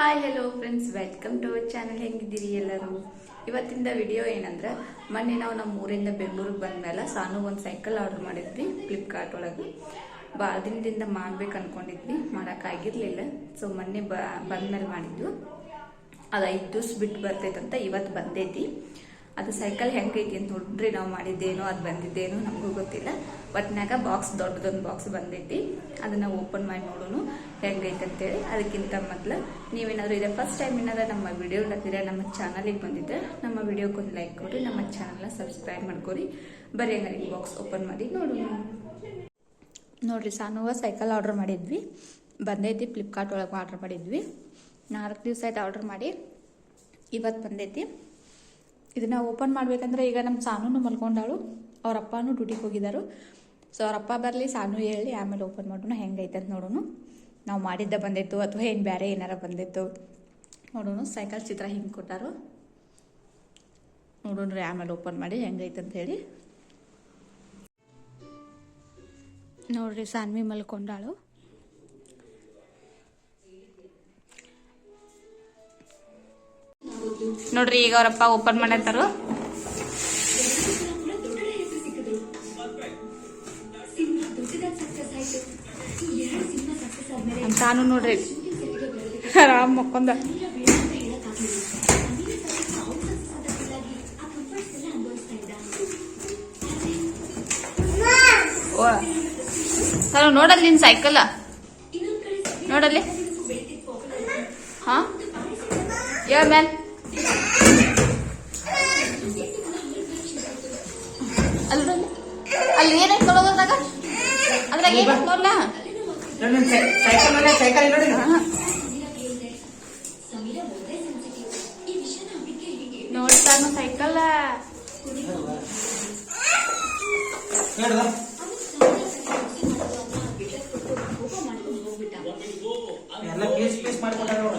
Hi hello friends welcome to our channel ಹೆಂಗಿದ್ದೀರಿ ಎಲ್ಲರೂ? ಇವತ್ತಿಂದ video ಏನಂದ್ರೆ, ಮೊನ್ನೆ ನಾವು ನಮ್ಮ ಊರಿಂದ ಬೆಂಗಳೂರಿಗೆ ಬಂದ್ಮೇಲೆ ಸಾನು ಒಂದು ಸೈಕಲ್ ಆರ್ಡರ್ ಮಾಡಿದ್ವಿ ಫ್ಲಿಪ್ಕಾರ್ಟ್ ಒಳಗೆ. ಭಾಳ ದಿನದಿಂದ ಮಾಡ್ಬೇಕು ಅಂದ್ಕೊಂಡಿದ್ವಿ ಮಾಡೋಕ್ಕಾಗಿರಲಿಲ್ಲ ಸೊ ಮೊನ್ನೆ ಬಂದಮೇಲೆ ಮಾಡಿದ್ದು ಅದು ಐದು ದಿವ್ಸ ಬಿಟ್ಟು ಬರ್ತೈತಂತ ಇವತ್ತು ಬಂದೈತಿ. ಅದು ಸೈಕಲ್ ಹೆಂಗೈತಿ ಅಂತ ನೋಡ್ರಿ ನಾವು ಮಾಡಿದ್ದೇನೋ, ಅದು ಬಂದಿದ್ದೇನೋ ನಮಗೂ ಗೊತ್ತಿಲ್ಲ. ಒಟ್ನಾಗ ಬಾಕ್ಸ್ ದೊಡ್ಡದೊಂದು ಬಾಕ್ಸ್ ಬಂದೈತಿ. ಅದನ್ನು ಓಪನ್ ಮಾಡಿ ನೋಡೋಣ ಹೆಂಗೈತೆ ಅಂತೇಳಿ. ಅದಕ್ಕಿಂತ ಮೊದಲು ನೀವೇನಾದರೂ ಇದೆ ಫಸ್ಟ್ ಟೈಮ್ ಏನಾದರೂ ನಮ್ಮ ವಿಡಿಯೋ ನೋಡ್ತೀರಾ ನಮ್ಮ ಚಾನಲಿಗೆ ಬಂದಿದ್ದೆ ನಮ್ಮ ವಿಡಿಯೋಕ್ಕೊಂದು ಲೈಕ್ ಕೊಡಿ, ನಮ್ಮ ಚಾನಲ್ನ ಸಬ್ಸ್ಕ್ರೈಬ್ ಮಾಡ್ಕೊರಿ ಬರೀ ಹಂಗಾರೆ ಬಾಕ್ಸ್ ಓಪನ್ ಮಾಡಿ ನೋಡೋಣ. ನೋಡ್ರಿ, ಸಾನುವ ಸೈಕಲ್ ಆರ್ಡರ್ ಮಾಡಿದ್ವಿ. ಬಂದೈತಿ ಫ್ಲಿಪ್ಕಾರ್ಟ್ ಒಳಗೆ ಆರ್ಡರ್ ಮಾಡಿದ್ವಿ. ನಾಲ್ಕು ದಿವಸ ಆಯ್ತು ಆರ್ಡರ್ ಮಾಡಿ. ಇವತ್ತು ಬಂದೈತಿ. ಇದನ್ನ ಓಪನ್ ಮಾಡ್ಬೇಕಂದ್ರೆ ಈಗ ನಮ್ಮ ಸಾನು ಮಲ್ಕೊಂಡಾಳು. ಅವ್ರ ಅಪ್ಪನೂ ಡ್ಯೂಟಿಗೆ ಹೋಗಿದ್ದಾರು ಸೊ ಅವ್ರ ಅಪ್ಪ ಬರಲಿ, ಸಾನು ಹೇಳಿ ಆಮೇಲೆ ಓಪನ್ ಮಾಡೋಣ, ಹೆಂಗೈತೆ ಅಂತ ನೋಡೋಣ. ನಾವು ಮಾಡಿದ್ದ ಬಂದಿತ್ತು ಅಥವಾ ಏನು ಬೇರೆ ಏನಾರ ಬಂದಿತ್ತು. ನೋಡೋಣ, ಸೈಕಲ್ ಚಿತ್ರ ಹಿಂಗೆ ಕೊಟ್ಟಾರು. ನೋಡೋಣ ರೀ, ಆಮೇಲೆ ಓಪನ್ ಮಾಡಿ ಹೆಂಗೈತೆ ಅಂತ ಹೇಳಿ. ನೋಡ್ರಿ, ಸಾನ್ವಿ ಮಲ್ಕೊಂಡಾಳು. ನೋಡ್ರಿ, ಈಗ ಅವರಪ್ಪ ಓಪನ್ ಮಾಡತ್ತಾರು ತಾನು ನೋಡ್ರಿ. ಆರಾಮ್ ಮಕ್ಕೊಂದ ತಾನು ನೋಡಲ್ಲಿ ನಿನ್ ಸೈಕಲ್ ನೋಡಲ್ಲಿ? ಹಾ? ಮ್ಯಾಲ್ ಅಲ್ಲಿ. ಅಲ್ಲಿ ಏನೈತೆ ನೋಡೋದ್ರಾಗ ಅದ್ರಾಗ? ಏನು ನೋಡ್ಲಾ? ಸೈಕಲ್ ನೋಡಿ ನೋಡ್ತಾನು ಸೈಕಲ್. ಎಲ್ಲ ಪೀಸ್ ಪೀಸ್ ಮಾಡ್ಕೊಟ್ಟಾರ ನೋಡು.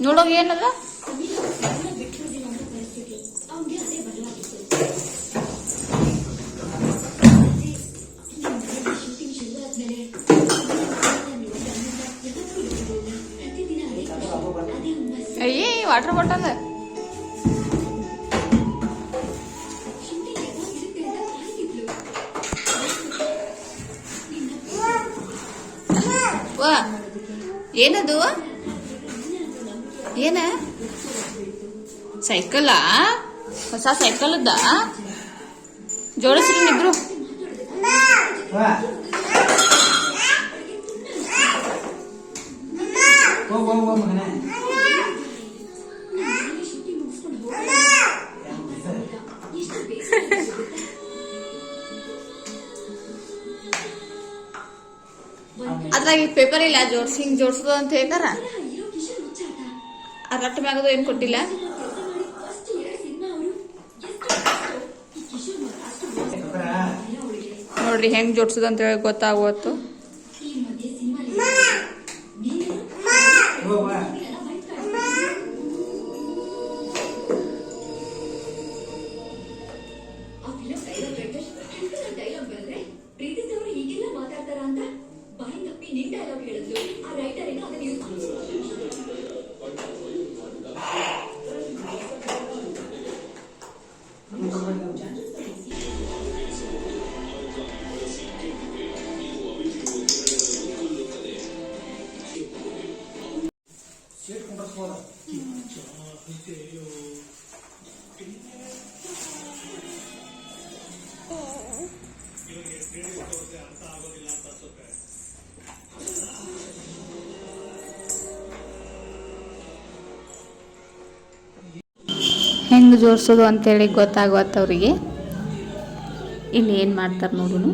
ನೋಡೋಗ ಏನಲ್ಲ. ಅಯ್ಯೇ ವಾಟರ್ ಬಾಟಲ್ ಏನದು ಏನ? ಸೈಕಲಾ? ಹೊಸ ಸೈಕಲ್ ಅದ ಜೋಡಿಸ್ರಿ ಇಬ್ರು. ಅದ್ರಾಗ ಪೇಪರ್ ಇಲ್ಲ, ಜೋಡ್ಸಿ ಹಿಂಗ್ ಜೋಡ್ಸೋದು ಅಂತ ಹೇಳ್ತಾರ? ಆ ರಟ್ಟು ಮ್ಯಾಗದು ಏನ್ ಕೊಟ್ಟಿಲ್ಲ? ಹೆಂಗ್ ಮಾಡಿ ಅಂತ ಹೇಳಿ ಸಿನಿಮಾ ಹೆಂಗೆ ಜೋಡಿಸೋದು ಅಂತೇಳಿ ಅವರಿಗೆ. ಇಲ್ಲಿ ಏನು ಮಾಡ್ತಾರೆ ನೋಡುನು.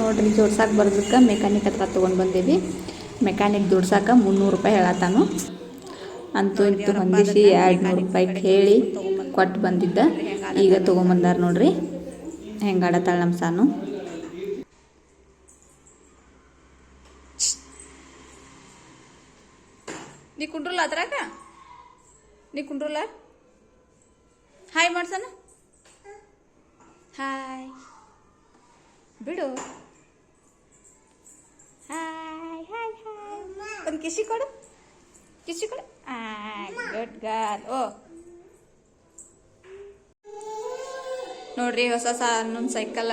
ನೋಡ್ರಿ ಜೋಡ್ಸಕ್ಕೆ ಬರ್ದಕ್ಕೆ ಮೆಕ್ಯಾನಿಕ್ ಹತ್ರ ತೊಗೊಂಡು ಬಂದೀವಿ. ಮೆಕ್ಯಾನಿಕ್ ಜೋಡ್ಸಕ್ಕೆ ಮುನ್ನೂರು ರೂಪಾಯಿ ಹೇಳತ್ತಾನು. ಅಂತೂ ಇಂತೂ ಹೊಂದಿಸಿ ಎರಡು ನೂರು ರೂಪಾಯಿ ಕೇಳಿ ಕೊಟ್ಟು ಬಂದಿದ್ದ. ಈಗ ತೊಗೊಂಬಂದಾರ ನೋಡ್ರಿ. ಹೆಂಗೆ ಆಡತ್ತಾಳ ನಮ್ಮ ಸಾನು. ನೀ ಕುಂಡ್ರಲ್ಲ ಅದ್ರಾಗ? ನೀ ಕುಂಡ್ರಲ್ಲ? ಹಾಯ್ ಮಾಡ್ಸಣ? ಹಾಯ್ ಬಿಡು. ಕಿಸಿ ಕೊಡು. ಕಿಸಿ ಕೊಡು. ಗುಡ್ ಗರ್ಲ್ ಓ. ನೋಡ್ರಿ ಹೊಸ ಹೊಸ ಇನ್ನೊಂದು ಸೈಕಲ್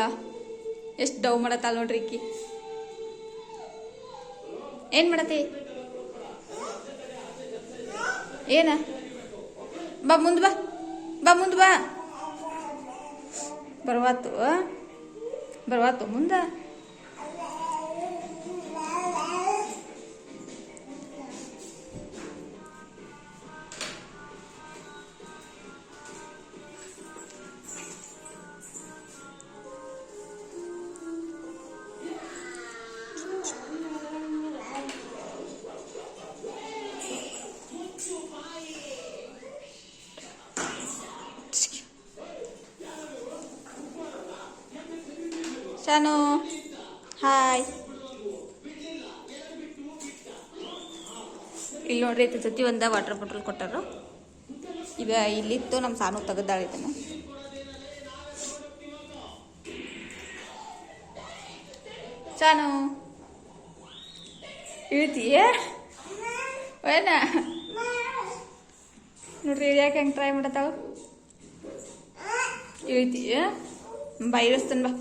ಎಷ್ಟು ಡವ್ ಮಾಡತ್ತಲ್ಲ ನೋಡ್ರಿ ಈಕಿ. ಏನು ಮಾಡತ್ತಿ? ಏನ? ಬಾ, ಮುಂದೆ ಬಾ. ಬಾ, ಮುಂದೆ ಬಾ. ಬರ್ವಾತು ಬರ್ವಾತು, ಮುಂದೆ. ಶಾನು ಹಾಯ್ ಇಲ್ಲಿ ನೋಡ್ರಿ, ಇದ್ರ ಜೊತೆ ಒಂದ ವಾಟರ್ ಬಾಟಲ್ ಕೊಟ್ಟರು. ಈಗ ಇಲ್ಲಿತ್ತು ನಮ್ಮ ಸಾನು ತೆಗೆದಾಳ ಸಾನು. ಶಾನು ಇಳಿತೀಯ? ಏನ? ನೋಡ್ರಿ, ಇಳಿಯಾಕ ಹೆಂಗೆ ಟ್ರೈ ಮಾಡತ್ತಾವ? ಇಳಿತೀಯ? ಬಾ, ಇಳಿಸ್ತಾನೆ ಬಾ.